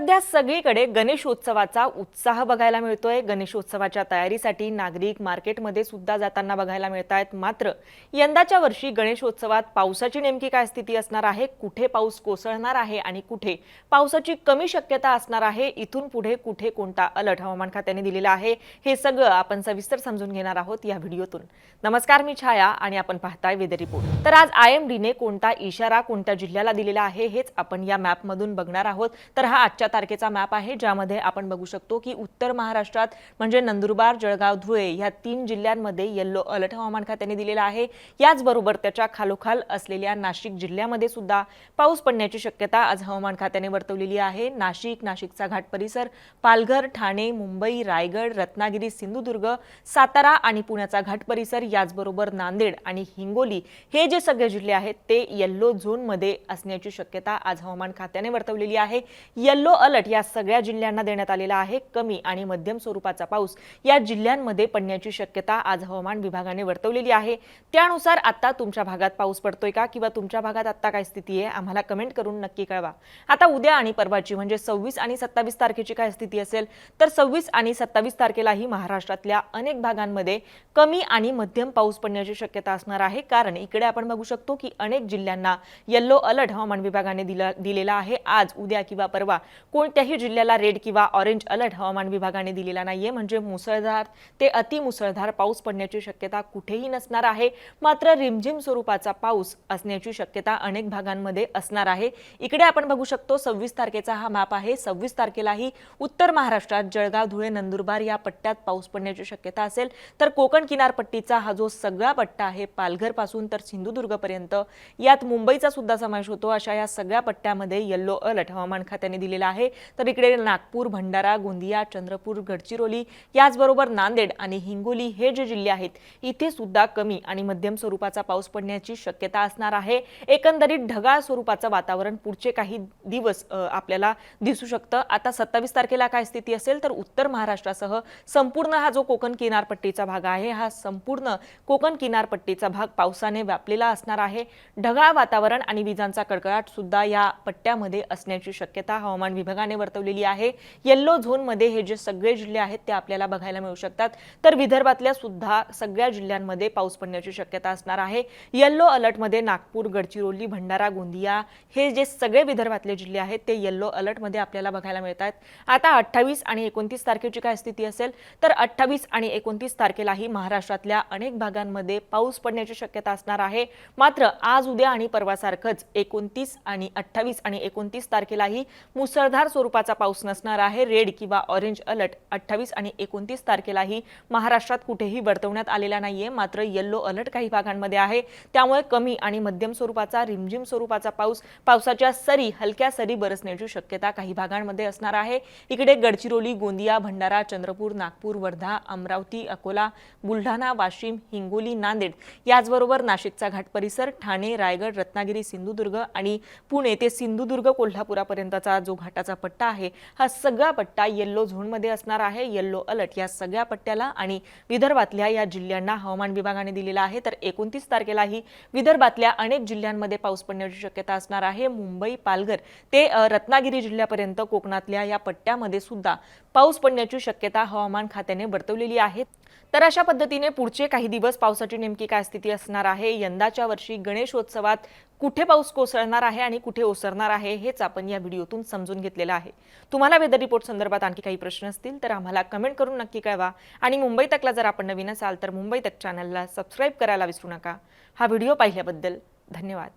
सध्या सगळीकडे गणेशोत्सवाचा उत्साह बघायला मिळतोय. गणेशोत्सवाच्या तयारीसाठी नागरिक मार्केटमध्ये सुद्धा जाताना बघायला मिळत आहेत मात्र यंदाच्या वर्षी गणेशोत्सवात पावसाची नेमकी काय स्थिती असणार आहे? कुठे पाऊस कोसळणार आहे आणि कुठे पावसाची कमी शक्यता असणार आहे? इथून पुढे कुठे कोणता अलर्ट हवामान खात्याने दिलेला आहे? हे सगळं आपण सविस्तर समजून घेणार आहोत या व्हिडिओतून. नमस्कार मी छाया आणि आपण पाहताय वेदर रिपोर्ट. तर आज आय एम डीने कोणता इशारा कोणत्या जिल्ह्याला दिलेला आहे? हेच आपण या मॅपमधून बघणार आहोत. तर हा आजच्या तारखेचा मॅप आहे ज्यामध्ये आपण बघू शकतो की उत्तर महाराष्ट्रात म्हणजे नंदुरबार जळगाव धुळे या तीन जिल्ह्यांमध्ये येल्लो अलर्ट हवामान खात्याने दिलेला आहे. याचबरोबर त्याच्या खालोखाल असलेल्या नाशिक जिल्ह्यामध्ये सुद्धा पाऊस पडण्याची शक्यता आज हवामान खात्याने वर्तवलेली आहे. नाशिक नाशिकचा घाट परिसर पालघर ठाणे मुंबई रायगड रत्नागिरी सिंधुदुर्ग सातारा आणि पुण्याचा घाट परिसर याचबरोबर नांदेड आणि हिंगोली हे जे सगळे जिल्हे आहेत ते येल्लो झोनमध्ये असण्याची शक्यता आज हवामान खात्याने वर्तवलेली आहे. येल्लो अलर्ट या सगळ्या जिल्ह्यांना देण्यात आलेला आहे. कमी आणि मध्यम स्वरूपाचा पाऊस या जिल्ह्यांमध्ये पडण्याची शक्यता आज हवामान विभागाने वर्तवलेली आहे. त्यानुसार आता तुमच्या भागात पाऊस पडतोय का किंवा तुमच्या भागात आता काय स्थिती आहे आम्हाला कमेंट करून नक्की कळवा. आता उद्या आणि परवाची म्हणजे सव्वीस आणि सत्तावीस तारखेची काय स्थिती असेल तर सव्वीस आणि सत्तावीस तारखेलाही महाराष्ट्रातल्या अनेक भागांमध्ये कमी आणि मध्यम पाऊस पडण्याची शक्यता असणार आहे. कारण इकडे आपण बघू शकतो की अनेक जिल्ह्यांना येल्लो अलर्ट हवामान विभागाने दिलेला आहे. आज उद्या किंवा परवा कोणत्याही जिल्ह्याला रेड किंवा ऑरेंज अलर्ट हवामान विभागाने दिलेला नाहीये. म्हणजे मुसळधार ते अतिमुसळधार पाऊस पडण्याची शक्यता कुठेही नसणार आहे. मात्र रिमझिम स्वरूपाचा पाऊस असण्याची शक्यता अनेक भागांमध्ये असणार आहे. इकडे आपण बघू शकतो सव्वीस तारखेचा हा मॅप आहे. सव्वीस तारखेलाही उत्तर महाराष्ट्रात जळगाव धुळे नंदुरबार या पट्ट्यात पाऊस पडण्याची शक्यता असेल. तर कोकण किनारपट्टीचा हा जो सगळा पट्टा आहे पालघरपासून तर सिंधुदुर्गपर्यंत यात मुंबईचा सुद्धा समावेश होतो. अशा या सगळ्या पट्ट्यामध्ये येल्लो अलर्ट हवामान खात्याने दिलेला आहे. तर इकडे नागपूर भंडारा गोंदिया चंद्रपूर गडचिरोली याचबरोबर नांदेड आणि हिंगोली हे जे जिल्हे आहेत इथे सुद्धा कमी आणि मध्यम स्वरूपाचा पाऊस पडण्याची शक्यता असणार आहे. एकंदरीत ढगाळ स्वरूपाचं वातावरण पुढचे काही दिवस आपल्याला दिसू शकतं. आता सत्तावीस तारखेला काय स्थिती असेल तर उत्तर महाराष्ट्रासह संपूर्ण हा जो कोकण किनारपट्टीचा भाग आहे हा संपूर्ण कोकण किनारपट्टीचा भाग पावसाने व्यापलेला असणार आहे. ढगाळ वातावरण आणि विजांचा कडकडाट सुद्धा या पट्ट्यामध्ये असण्याची शक्यता हवामान विभाग विभागाने वर्तवलेली आहे. येल्लो झोनमध्ये हे जे सगळे जिल्हे आहेत ते आपल्याला बघायला मिळू शकतात. तर विदर्भातल्या सुद्धा सगळ्या जिल्ह्यांमध्ये पाऊस पडण्याची शक्यता असणार आहे. येल्लो अलर्टमध्ये नागपूर गडचिरोली भंडारा गोंदिया हे जे सगळे विदर्भातले जिल्हे आहेत ते येल्लो अलर्टमध्ये आपल्याला बघायला मिळत आहेत आता अठ्ठावीस आणि एकोणतीस तारखेची काय स्थिती असेल तर अठ्ठावीस आणि एकोणतीस तारखेलाही महाराष्ट्रातल्या अनेक भागांमध्ये पाऊस पडण्याची शक्यता असणार आहे. मात्र आज उद्या आणि परवासारखंच एकोणतीस आणि अठ्ठावीस आणि एकोणतीस तारखेलाही मुसळधार स्वरूपाचा पाऊस नसणार आहे. रेड किंवा ऑरेंज अलर्ट अठ्ठावीस आणि एकोणतीस तारखेलाही महाराष्ट्रात कुठेही वर्तवण्यात आलेला नाहीये. मात्र येल्लो अलर्ट काही भागांमध्ये आहे. त्यामुळे कमी आणि मध्यम स्वरूपाचा रिमझिम स्वरूपाचा पाऊस पावसाच्या सरी हलक्या सरी बरसण्याची शक्यता काही भागांमध्ये असणार आहे. इकडे गडचिरोली गोंदिया भंडारा चंद्रपूर नागपूर वर्धा अमरावती अकोला बुलढाणा वाशिम हिंगोली नांदेड याचबरोबर नाशिकचा घाट परिसर ठाणे रायगड रत्नागिरी सिंधुदुर्ग आणि पुणे ते सिंधुदुर्ग कोल्हापुरापर्यंतचा जो घाटाचा पट्टा आहे. हा सगळा पट्टा येल्लो झोनमध्ये असणार आहे. येल्लो अलर्ट या सगळ्या पट्ट्याला आणि विदर्भातल्या या जिल्ह्यांना हवामान विभागाने दिलेला आहे. तर एकोणतीस तारखेलाही विदर्भातल्या अनेक जिल्ह्यांमध्ये पाऊस पडण्याची शक्यता असणार आहे. मुंबई पालघर ते रत्नागिरी जिल्ह्यापर्यंत कोकणातल्या या पट्ट्यामध्ये सुद्धा पाऊस पडण्याची शक्यता हवामान खात्याने वर्तवलेली आहे. तर अशा पद्धतीने पुढचे काही दिवस पावसाची नेमकी काय स्थिती असणार आहे? यंदाच्या वर्षी गणेशोत्सवात कुठे पाऊस कोसळणार आहे आणि कुठे ओसरणार आहे हेच आपण या व्हिडिओतून समजून घेतलेलं आहे. तुम्हाला वेदर रिपोर्ट संदर्भात आणखी काही प्रश्न असतील तर आम्हाला कमेंट करून नक्की कळवा. आणि मुंबई तकला जर आपण नवीन असाल तर मुंबई तक चॅनलला सबस्क्राईब करायला विसरू नका. हा व्हिडिओ पाहिल्याबद्दल धन्यवाद.